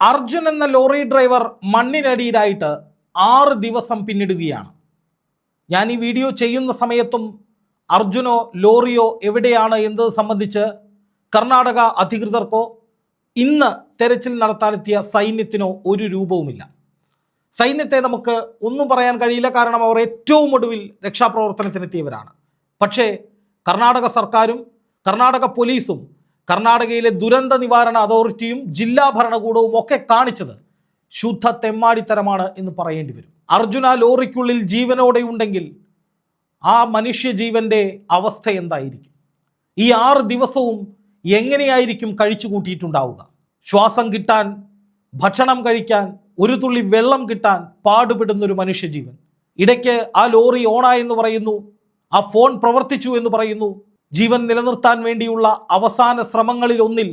അർജുൻ എന്ന lorry driver മണ്ണിനടിയിലായിട്ട് ആറ് ദിവസം പിന്നിടുകയാണ്. ഞാൻ ഈ വീഡിയോ ചെയ്യുന്ന സമയത്തും അർജുനോ ലോറിയോ എവിടെയാണ് എന്നത് സംബന്ധിച്ച് കർണാടക അധികൃതർക്കോ ഇന്ന് തെരച്ചിൽ നടത്താനെത്തിയ സൈന്യത്തിനോ ഒരു രൂപവുമില്ല. സൈന്യത്തെ നമുക്ക് ഒന്നും പറയാൻ കഴിയില്ല കാരണം അവർ ഏറ്റവും ഒടുവിൽ രക്ഷാപ്രവർത്തനത്തിനെത്തിയവരാണ്. പക്ഷേ കർണാടക സർക്കാരും കർണാടക പോലീസും കർണാടകയിലെ ദുരന്ത നിവാരണ അതോറിറ്റിയും ജില്ലാ ഭരണകൂടവും ഒക്കെ കാണിച്ചത് ശുദ്ധ തെമ്മാടിത്തരമാണ് എന്ന് പറയേണ്ടി വരും. അർജുന ലോറിക്കുള്ളിൽ ജീവനോടെ ഉണ്ടെങ്കിൽ ആ മനുഷ്യജീവന്റെ അവസ്ഥ എന്തായിരിക്കും? ഈ ആറ് ദിവസവും എങ്ങനെയായിരിക്കും കഴിച്ചു കൂട്ടിയിട്ടുണ്ടാവുക? ശ്വാസം കിട്ടാൻ ഭക്ഷണം കഴിക്കാൻ ഒരു തുള്ളി വെള്ളം കിട്ടാൻ പാടുപെടുന്ന ഒരു മനുഷ്യജീവൻ. ഇടയ്ക്ക് ആ ലോറി ഓണായെന്ന് പറയുന്നു ആ ഫോൺ പ്രവർത്തിച്ചു എന്ന് പറയുന്നു ജീവൻ നിലനിർത്താൻ വേണ്ടിയുള്ള അവസാന ശ്രമങ്ങളിൽ ഒന്നിൽ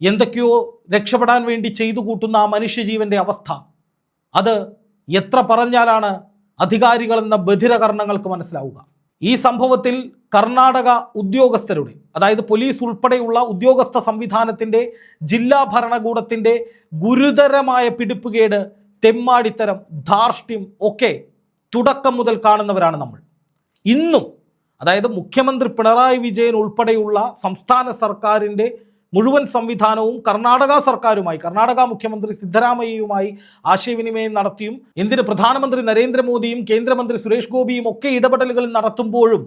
എന്തൊക്കെയോ രക്ഷപ്പെടാൻ വേണ്ടി ചെയ്തു കൂട്ടുന്ന ആ മനുഷ്യജീവന്റെ അവസ്ഥ. അത് എത്ര പറഞ്ഞാലാണ് അധികാരികളെന്ന ബധിരകർണങ്ങൾക്ക് മനസ്സിലാവുക. ഈ സംഭവത്തിൽ കർണാടക ഉദ്യോഗസ്ഥരുടെ അതായത് പോലീസ് ഉൾപ്പെടെയുള്ള ഉദ്യോഗസ്ഥ സംവിധാനത്തിന്റെ ജില്ലാ ഭരണകൂടത്തിന്റെ ഗുരുതരമായ പിടിപ്പുകേട് തെമ്മാടിത്തരം ധാർഷ്ട്യം ഒക്കെ തുടക്കം മുതൽ കാണുന്നവരാണ് നമ്മൾ. ഇന്നും അതായത് മുഖ്യമന്ത്രി പിണറായി വിജയൻ ഉൾപ്പെടെയുള്ള സംസ്ഥാന സർക്കാരിന്റെ മുഴുവൻ സംവിധാനവും കർണാടക സർക്കാരുമായി കർണാടക മുഖ്യമന്ത്രി സിദ്ധരാമയ്യയുമായി ആശയവിനിമയം നടത്തിയും എന്തിന് പ്രധാനമന്ത്രി നരേന്ദ്രമോദിയും കേന്ദ്രമന്ത്രി സുരേഷ് ഗോപിയും ഒക്കെ ഇടപെടലുകൾ നടത്തുമ്പോഴും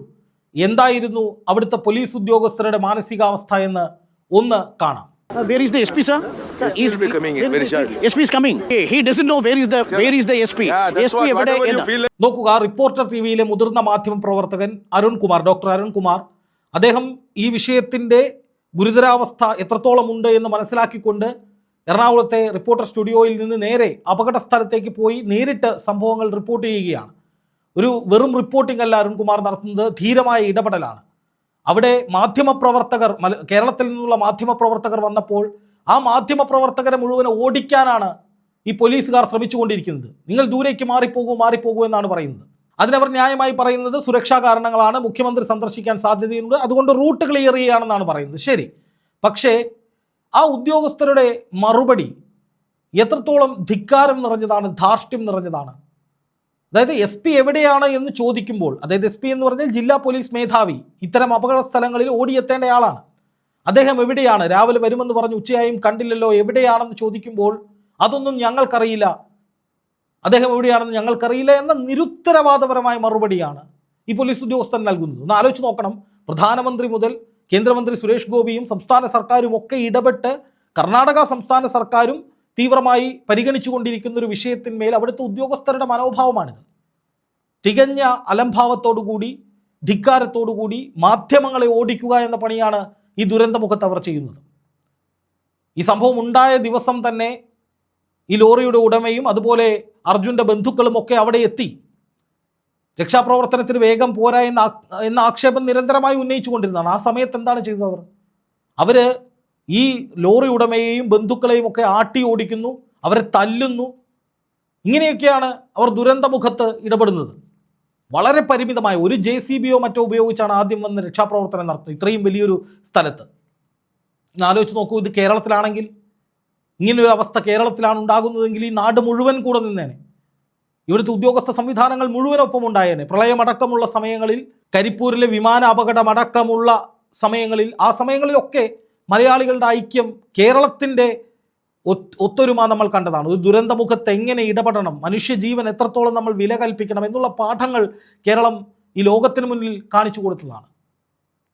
എന്തായിരുന്നു അവിടുത്തെ പോലീസ് ഉദ്യോഗസ്ഥരുടെ മാനസികാവസ്ഥ എന്ന് ഒന്ന് കാണാം. Uh, where is the SP, sir? Sir, He will be coming in very shortly. SP is coming. Hey, he doesn't know where is the where is the SP. Yeah, that's SP what, whatever you feel നോക്കുക reporter ടി വിയിലെ മുതിർന്ന മാധ്യമ പ്രവർത്തകൻ Arunkumar doctor Arunkumar അദ്ദേഹം ഈ വിഷയത്തിന്റെ ഗുരുതരാവസ്ഥ എത്രത്തോളം ഉണ്ട് എന്ന് മനസ്സിലാക്കിക്കൊണ്ട് എറണാകുളത്തെ റിപ്പോർട്ടർ സ്റ്റുഡിയോയിൽ നിന്ന് നേരെ അപകട സ്ഥലത്തേക്ക് പോയി നേരിട്ട് സംഭവങ്ങൾ റിപ്പോർട്ട് ചെയ്യുകയാണ് ഒരു വെറും റിപ്പോർട്ടിംഗ് അല്ല അരുൺകുമാർ നടത്തുന്നത് ധീരമായ ഇടപെടലാണ് അവിടെ മാധ്യമപ്രവർത്തകർ കേരളത്തിൽ നിന്നുള്ള മാധ്യമപ്രവർത്തകർ വന്നപ്പോൾ ആ മാധ്യമപ്രവർത്തകരെ മുഴുവൻ ഓടിക്കാനാണ് ഈ പോലീസുകാർ ശ്രമിച്ചുകൊണ്ടിരിക്കുന്നത്. നിങ്ങൾ ദൂരേക്ക് മാറിപ്പോകൂ മാറിപ്പോകൂ എന്നാണ് പറയുന്നത്. അതിനവർ ന്യായമായി പറയുന്നത് സുരക്ഷാ കാരണങ്ങളാണ് മുഖ്യമന്ത്രി സന്ദർശിക്കാൻ സാധ്യതയുണ്ട് അതുകൊണ്ട് റൂട്ട് ക്ലിയർ ചെയ്യുകയാണെന്നാണ് പറയുന്നത്. ശരി. പക്ഷേ ആ ഉദ്യോഗസ്ഥരുടെ മറുപടി എത്രത്തോളം ധിക്കാരം നിറഞ്ഞതാണ് ധാർഷ്ട്യം നിറഞ്ഞതാണ് അതായത് എസ് പി എവിടെയാണ് എന്ന് ചോദിക്കുമ്പോൾ അതായത് എസ് പി എന്ന് പറഞ്ഞാൽ ജില്ലാ പോലീസ് മേധാവി ഇത്തരം അപകട സ്ഥലങ്ങളിൽ ഓടിയെത്തേണ്ട ആളാണ്. അദ്ദേഹം എവിടെയാണ്? രാവിലെ വരുമെന്ന് പറഞ്ഞ് ഉച്ചയായും കണ്ടില്ലല്ലോ എവിടെയാണെന്ന് ചോദിക്കുമ്പോൾ അതൊന്നും ഞങ്ങൾക്കറിയില്ല. അദ്ദേഹം എവിടെയാണെന്ന് ഞങ്ങൾക്കറിയില്ല എന്ന നിരുത്തരവാദപരമായ മറുപടിയാണ് ഈ പോലീസ് ഉദ്യോഗസ്ഥൻ നൽകുന്നത്. ഒന്ന് ആലോചിച്ച് നോക്കണം. പ്രധാനമന്ത്രി മുതൽ കേന്ദ്രമന്ത്രി സുരേഷ് ഗോപിയും സംസ്ഥാന സർക്കാരും ഒക്കെ ഇടപെട്ട് കർണാടക സംസ്ഥാന സർക്കാരും തീവ്രമായി പരിഗണിച്ചുകൊണ്ടിരിക്കുന്ന ഒരു വിഷയത്തിന്മേൽ അവിടുത്തെ ഉദ്യോഗസ്ഥരുടെ മനോഭാവമാണിത്. തികഞ്ഞ അലംഭാവത്തോടുകൂടി ധിക്കാരത്തോടുകൂടി മാധ്യമങ്ങളെ ഓടിക്കുക എന്ന പണിയാണ് ഈ ദുരന്തമുഖത്ത് അവർ ചെയ്യുന്നത്. ഈ സംഭവം ഉണ്ടായ ദിവസം തന്നെ ഈ ലോറിയുടെ ഉടമയും അതുപോലെ അർജുന്റെ ബന്ധുക്കളും ഒക്കെ അവിടെ എത്തി. രക്ഷാപ്രവർത്തനത്തിന് വേഗം പോരാ എന്ന ആക്ഷേപം നിരന്തരമായി ഉന്നയിച്ചുകൊണ്ടിരുന്നതാണ്. ആ സമയത്ത് എന്താണ് ചെയ്തത് അവർ? ഈ ലോറി ഉടമയെയും ബന്ധുക്കളെയും ഒക്കെ ആട്ടി ഓടിക്കുന്നു അവരെ തല്ലുന്നു. ഇങ്ങനെയൊക്കെയാണ് അവർ ദുരന്തമുഖത്ത് ഇടപെടുന്നത്. വളരെ പരിമിതമായ ഒരു ജെ സി ബിയോ മറ്റോ ഉപയോഗിച്ചാണ് ആദ്യം വന്ന് രക്ഷാപ്രവർത്തനം നടത്തുന്നത്. ഇത്രയും വലിയൊരു സ്ഥലത്ത്. ആലോചിച്ച് നോക്കൂ ഇത് കേരളത്തിലാണെങ്കിൽ ഇങ്ങനൊരു അവസ്ഥ കേരളത്തിലാണ് ഉണ്ടാകുന്നതെങ്കിൽ ഈ നാട് മുഴുവൻ കൂടെ നിന്നേനെ. ഇവിടുത്തെ ഉദ്യോഗസ്ഥ സംവിധാനങ്ങൾ മുഴുവനൊപ്പം ഉണ്ടായേനെ. പ്രളയമടക്കമുള്ള സമയങ്ങളിൽ കരിപ്പൂരിലെ വിമാന അപകടമടക്കമുള്ള സമയങ്ങളിൽ ആ സമയങ്ങളിലൊക്കെ മലയാളികളുടെ ഐക്യം കേരളത്തിന്റെ ഒത്ത് ഒത്തൊരുമ നമ്മൾ കണ്ടതാണ്. ഒരു ദുരന്തമുഖത്ത് എങ്ങനെ ഇടപെടണം? മനുഷ്യജീവൻ എത്രത്തോളം നമ്മൾ വില കൽപ്പിക്കണം എന്നുള്ള പാഠങ്ങൾ കേരളം ഈ ലോകത്തിന് മുന്നിൽ കാണിച്ചു കൊടുത്തതാണ്.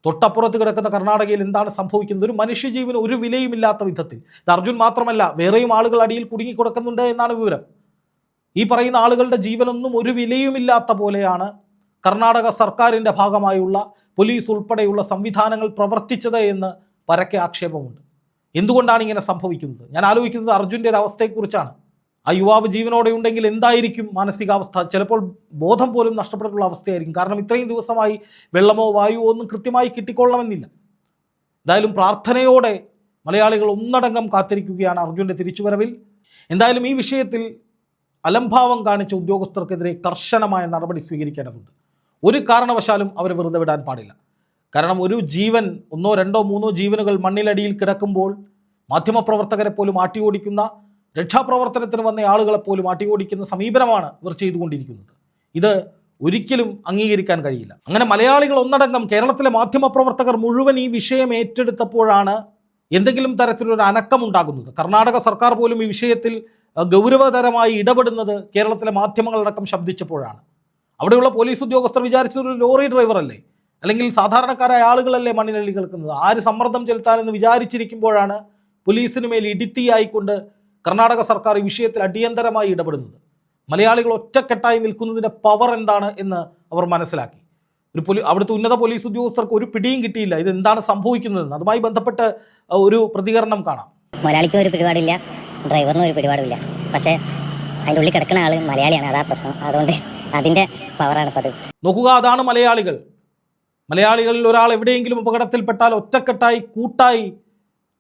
തൊട്ടപ്പുറത്ത് കിടക്കുന്ന കർണാടകയിൽ എന്താണ് സംഭവിക്കുന്നത്? ഒരു മനുഷ്യജീവന് ഒരു വിലയുമില്ലാത്ത വിധത്തിൽ. ഇത് അർജുൻ മാത്രമല്ല വേറെയും ആളുകൾ അടിയിൽ കുടുങ്ങി കൊടുക്കുന്നുണ്ട് എന്നാണ് വിവരം. ഈ പറയുന്ന ആളുകളുടെ ജീവനൊന്നും ഒരു വിലയുമില്ലാത്ത പോലെയാണ് കർണാടക സർക്കാരിന്റെ ഭാഗമായുള്ള പോലീസ് ഉൾപ്പെടെയുള്ള സംവിധാനങ്ങൾ പ്രവർത്തിച്ചത് എന്ന് പരക്കെ ആക്ഷേപമുണ്ട്. എന്തുകൊണ്ടാണ് ഇങ്ങനെ സംഭവിക്കുന്നത്? ഞാൻ ആലോചിക്കുന്നത് അർജുന്റെ ഒരു അവസ്ഥയെക്കുറിച്ചാണ്. ആ യുവാവ് ജീവനോടെ ഉണ്ടെങ്കിൽ എന്തായിരിക്കും മാനസികാവസ്ഥ? ചിലപ്പോൾ ബോധം പോലും നഷ്ടപ്പെട്ടിട്ടുള്ള അവസ്ഥയായിരിക്കും. കാരണം ഇത്രയും ദിവസമായി വെള്ളമോ വായുവോ ഒന്നും കൃത്യമായി കിട്ടിക്കൊള്ളണമെന്നില്ല. എന്തായാലും പ്രാർത്ഥനയോടെ മലയാളികൾ ഒന്നടങ്കം കാത്തിരിക്കുകയാണ് അർജുന്റെ തിരിച്ചുവരവിൽ. എന്തായാലും ഈ വിഷയത്തിൽ അലംഭാവം കാണിച്ച ഉദ്യോഗസ്ഥർക്കെതിരെ കർശനമായ നടപടി സ്വീകരിക്കേണ്ടതുണ്ട്. ഒരു കാരണവശാലും അവരെ വെറുതെ വിടാൻ പാടില്ല. കാരണം ഒരു ജീവൻ ഒന്നോ രണ്ടോ മൂന്നോ ജീവനുകൾ മണ്ണിലടിയിൽ കിടക്കുമ്പോൾ മാധ്യമപ്രവർത്തകരെ പോലും ആട്ടിയോടിക്കുന്ന രക്ഷാപ്രവർത്തനത്തിന് വന്ന ആളുകളെ പോലും ആട്ടിയോടിക്കുന്ന സമീപനമാണ് ഇവർ ചെയ്തുകൊണ്ടിരിക്കുന്നത്. ഇത് ഒരിക്കലും അംഗീകരിക്കാൻ കഴിയില്ല. അങ്ങനെ മലയാളികൾ ഒന്നടങ്കം കേരളത്തിലെ മാധ്യമപ്രവർത്തകർ മുഴുവൻ ഈ വിഷയം ഏറ്റെടുത്തപ്പോഴാണ് എന്തെങ്കിലും തരത്തിലൊരു അനക്കമുണ്ടാകുന്നത് കർണാടക സർക്കാർ പോലും ഈ വിഷയത്തിൽ ഗൗരവതരമായി ഇടപെടുന്നത് കേരളത്തിലെ മാധ്യമങ്ങളടക്കം ശബ്ദിച്ചപ്പോഴാണ്. അവിടെയുള്ള പോലീസ് ഉദ്യോഗസ്ഥർ വിചാരിച്ചത് ഒരു ലോറി ഡ്രൈവറല്ലേ? അല്ലെങ്കിൽ സാധാരണക്കാരായ ആളുകളല്ലേ മണ്ണിനള്ളി കേൾക്കുന്നത് ആര് സമ്മർദ്ദം ചെലുത്താനെന്ന് വിചാരിച്ചിരിക്കുമ്പോഴാണ് പോലീസിന് മേൽ ഇടിത്തിയായിക്കൊണ്ട് കർണാടക സർക്കാർ ഈ വിഷയത്തിൽ അടിയന്തരമായി ഇടപെടുന്നത്. മലയാളികൾ ഒറ്റക്കെട്ടായി നിൽക്കുന്നതിന്റെ പവർ എന്താണ് എന്ന് അവർ മനസ്സിലാക്കി. ഒരു പോലീ അവിടുത്തെ ഉന്നത പോലീസ് ഉദ്യോഗസ്ഥർക്ക് ഒരു പിടിയും കിട്ടിയില്ല. ഇത് എന്താണ് സംഭവിക്കുന്നതെന്ന്? അതുമായി ബന്ധപ്പെട്ട് ഒരു പ്രതികരണം കാണാം. മലയാളിക്കും ഒരു പിടിപാടില്ല ഡ്രൈവറിനും ഒരു പിടിപാടില്ല പക്ഷേ അതിന്റെ ഉള്ളിൽ കിടക്കുന്ന ആൾ മലയാളിയാണ്. അതാ പ്രശ്നം. അതുകൊണ്ട് അതിന്റെ പവറാണ് പതിവ്. നോക്കുക അതാണ് മലയാളികൾ. മലയാളികളിൽ ഒരാൾ എവിടെയെങ്കിലും അപകടത്തിൽപ്പെട്ടാൽ ഒറ്റക്കെട്ടായി കൂട്ടായി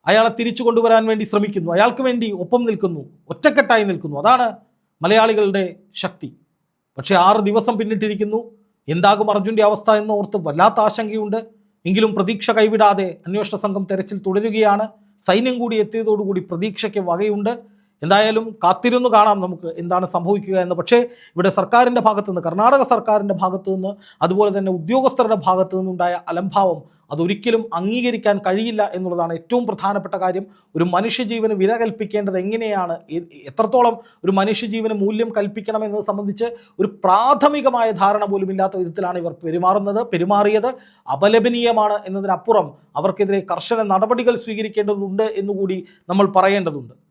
അയാളെ തിരിച്ചു കൊണ്ടുവരാൻ വേണ്ടി ശ്രമിക്കുന്നു. അയാൾക്ക് വേണ്ടി ഒപ്പം നിൽക്കുന്നു. ഒറ്റക്കെട്ടായി നിൽക്കുന്നു. അതാണ് മലയാളികളുടെ ശക്തി. പക്ഷേ ആറ് ദിവസം പിന്നിട്ടിരിക്കുന്നു. എന്താകും അർജുന്റെ അവസ്ഥ എന്ന് ഓർത്ത് വല്ലാത്ത ആശങ്കയുണ്ട്. എങ്കിലും പ്രതീക്ഷ കൈവിടാതെ അന്വേഷണ സംഘം തെരച്ചിൽ തുടരുകയാണ്. സൈന്യം കൂടി എത്തിയതോടുകൂടി പ്രതീക്ഷയ്ക്ക് വകയുണ്ട്. എന്തായാലും കാത്തിരുന്നു കാണാം നമുക്ക് എന്താണ് സംഭവിക്കുക എന്ന്. പക്ഷേ ഇവിടെ സർക്കാരിന്റെ ഭാഗത്തു നിന്ന് കർണാടക സർക്കാരിന്റെ ഭാഗത്തു നിന്ന് അതുപോലെ തന്നെ ഉദ്യോഗസ്ഥരുടെ ഭാഗത്തു നിന്നുണ്ടായ അലംഭാവം അതൊരിക്കലും അംഗീകരിക്കാൻ കഴിയില്ല എന്നുള്ളതാണ് ഏറ്റവും പ്രധാനപ്പെട്ട കാര്യം. ഒരു മനുഷ്യജീവന് വില കൽപ്പിക്കേണ്ടത് എങ്ങനെയാണ്? എത്രത്തോളം ഒരു മനുഷ്യജീവന് മൂല്യം കൽപ്പിക്കണം എന്നത് സംബന്ധിച്ച് ഒരു പ്രാഥമികമായ ധാരണ പോലും ഇല്ലാത്ത വിധത്തിലാണ് ഇവർ പെരുമാറുന്നത് പെരുമാറിയത്. അപലപനീയമാണ് എന്നതിനപ്പുറം അവർക്കെതിരെ കർശന നടപടികൾ സ്വീകരിക്കേണ്ടതുണ്ട് എന്നുകൂടി നമ്മൾ പറയേണ്ടതുണ്ട്.